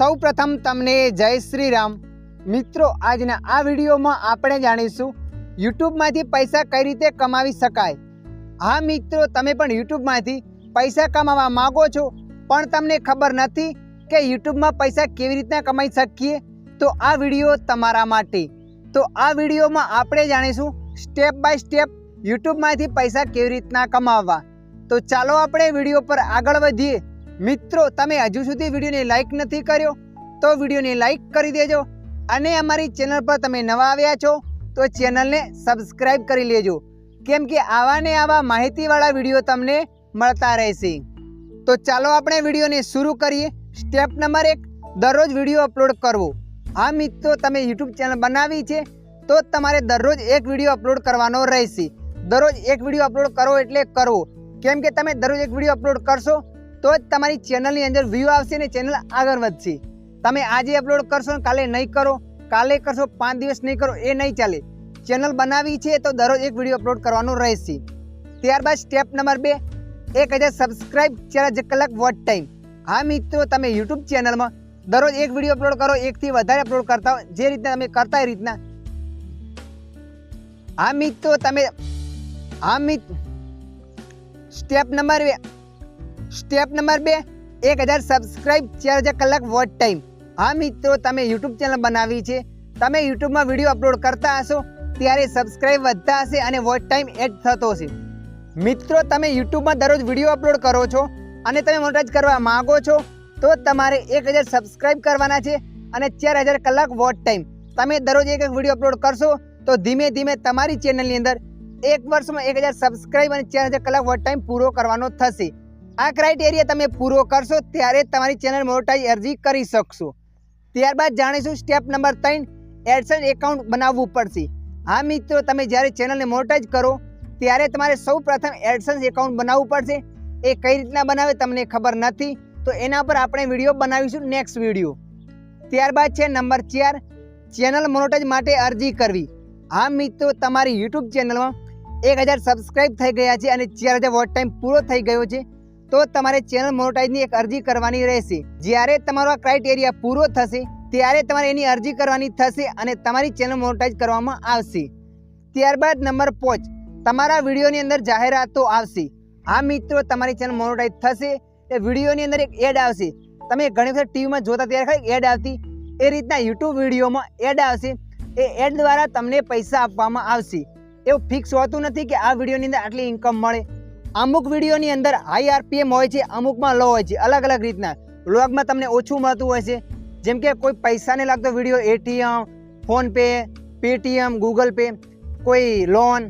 સૌ પ્રથમ તમને જય શ્રી રામ મિત્રો, આજના આ વિડીયોમાં આપણે જાણીશું યુટ્યુબમાંથી પૈસા કઈ રીતે કમાવી શકાય. હા, મિત્રો, તમે પણ યુટ્યુબમાંથી પૈસા કમાવા માગો છો, પણ તમને ખબર નથી કે યુટ્યુબમાં પૈસા કેવી રીતના કમાઈ શકીએ? તો આ વીડિયો તમારા માટે. તો આ વિડીયોમાં આપણે જાણીશું સ્ટેપ બાય સ્ટેપ યુટ્યુબમાંથી પૈસા કેવી રીતના કમાવવા. તો ચાલો આપણે વીડિયો પર આગળ વધીએ. મિત્રો, તમે હજુ સુધી વિડીયોને લાઈક નથી કર્યો, તો વિડીયોને લાઈક કરી દેજો અને અમારી ચેનલ પર તમે નવા આવ્યા છો, તો ચેનલને સબસ્ક્રાઈબ કરી લેજો. કેમ કે આવા ને આવા માહિતીવાળા વીડિયો તમને મળતા રહેશે. તો ચાલો આપણે વિડીયોને શરૂ કરીએ. સ્ટેપ નંબર એક, દરરોજ વીડિયો અપલોડ કરવો. હા મિત્રો, તમે યુટ્યુબ ચેનલ બનાવી છે, તો તમારે દરરોજ એક વીડિયો અપલોડ કરવાનો રહેશે. દરરોજ એક વીડિયો અપલોડ કરો એટલે કરવો. કેમ કે તમે દરરોજ એક વીડિયો અપલોડ કરશો તો જ તમારી ચેનલની અંદર વ્યૂ આવશે ને ચેનલ આગળ વધશે. તમે આજે અપલોડ કરશો ને કાલે નહીં કરો, કાલે કરશો, પાંચ દિવસ નહીં કરો, એ નહીં ચાલે. ચેનલ બનાવી છે તો દરરોજ એક વીડિયો અપલોડ કરવાનો રહેશે. ત્યારબાદ સ્ટેપ નંબર બે, એક હજાર સબસ્ક્રાઇબ ચાર હજાર કલાક વોટ ટાઈમ હા મિત્રો, તમે યુટ્યુબ ચેનલમાં દરરોજ એક વીડિયો અપલોડ કરો, એકથી વધારે અપલોડ કરતા હો જે રીતના તમે કરતા એ રીતના. હા મિત્રો, તમે હા મિત સ્ટેપ નંબર બે સ્ટેપ નંબર બે, એક હજાર સબસ્ક્રાઈબ ચાર હજાર કલાક વોચ ટાઈમ હા મિત્રો, તમે યુટ્યુબ ચેનલ બનાવી છે, તમે યુટ્યુબમાં વીડિયો અપલોડ કરતા હશો, ત્યારે સબસ્ક્રાઈબ વધતા હશે અને વોચ ટાઈમ એડ થતો હશે. મિત્રો, તમે યુટ્યુબમાં દરરોજ વીડિયો અપલોડ કરો છો અને તમે મોનેટાઈઝ કરવા માંગો છો, તો તમારે એક હજાર સબસ્ક્રાઈબ કરવાના છે અને ચાર હજાર કલાક વોચ ટાઈમ તમે દરરોજ એક એક વીડિયો અપલોડ કરશો, તો ધીમે ધીમે તમારી ચેનલની અંદર એક વર્ષમાં એક હજાર સબસ્ક્રાઈબ અને ચાર હજાર કલાક વોચ ટાઈમ પૂરો કરવાનો થશે. આ ક્રાઇટેરિયા તમે પૂરો કરશો, ત્યારે તમારી ચેનલ મોનેટાઈઝ અરજી કરી શકશો. ત્યારબાદ જાણીશું સ્ટેપ નંબર ત્રણ એડસન એકાઉન્ટ બનાવવું પડશે. હા મિત્રો, તમે જ્યારે ચેનલને મોનેટાઈઝ કરો, ત્યારે તમારે સૌ પ્રથમ એડસન્સ એકાઉન્ટ બનાવવું પડશે. એ કઈ રીતના બનાવે તમને ખબર નથી, તો એના પર આપણે વીડિયો બનાવીશું નેક્સ્ટ વીડિયો. ત્યારબાદ છે નંબર ચાર ચેનલ મોનેટાઈઝ માટે અરજી કરવી. હા મિત્રો, તમારી યુટ્યુબ ચેનલમાં એક હજાર સબસ્ક્રાઈબ થઈ ગયા છે અને ચાર હજાર વોટ ટાઈમ પૂરો થઈ ગયો છે. તો તમારે ચેનલ મોનોટાઈઝની એક અરજી કરવાની રહેશે. જ્યારે તમારો આ ક્રાઇટેરિયા પૂરો થશે, ત્યારે તમારે એની અરજી કરવાની થશે અને તમારી ચેનલ મોનેટાઈઝ કરવામાં આવશે. ત્યારબાદ નંબર પાંચ, તમારા વિડીયોની અંદર જાહેરાતો આવશે. હા મિત્રો, તમારી ચેનલ મોનોટાઈઝ થશે, એ વિડીયોની અંદર એક એડ આવશે. તમે ઘણી વખત ટીવીમાં જોતા ત્યારે ખરી એડ આવતી. એ રીતના યુટ્યુબ વિડીયોમાં એડ આવશે. એ એડ દ્વારા તમને પૈસા આપવામાં આવશે. એવું ફિક્સ હોતું નથી કે આ વિડીયોની અંદર આટલી ઇન્કમ મળે. અમુક વિડીયોની અંદર હાઈ આરપીએમ હોય છે, અમુકમાં લો હોય છે, અલગ અલગ રીતના. વ્લોગમાં તમને ઓછું મળતું હોય છે. જેમ કે કોઈ પૈસાને લાગતો video, ATM, PhonePe, Paytm, Google Pay, કોઈ લોન,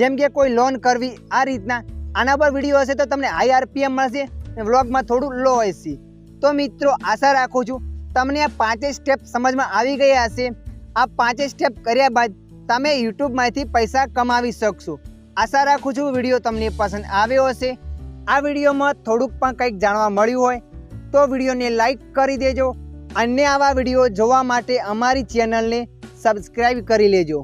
જેમ કે કોઈ લોન કરવી, આ રીતના. આના પર વીડિયો હશે તો તમને હાઈ આરપીએમ મળશે અને વ્લોગમાં થોડું લો હશે તો મિત્રો, આશા રાખું છું, તમને આ પાંચેય સ્ટેપ સમજમાં આવી ગયા હશે. આ પાંચેય સ્ટેપ કર્યા બાદ તમે યુટ્યુબમાંથી પૈસા કમાવી શકશો. આશા રાખું છું વીડિયો તમને પસંદ આવ્યો હશે. આ વિડીયોમાં થોડુંક પણ કંઈક જાણવા મળ્યું હોય તો વિડીયોને લાઈક કરી દેજો અન્ય આવા વીડિયો જોવા માટે અમારી ચેનલને સબસ્ક્રાઈબ કરી લેજો.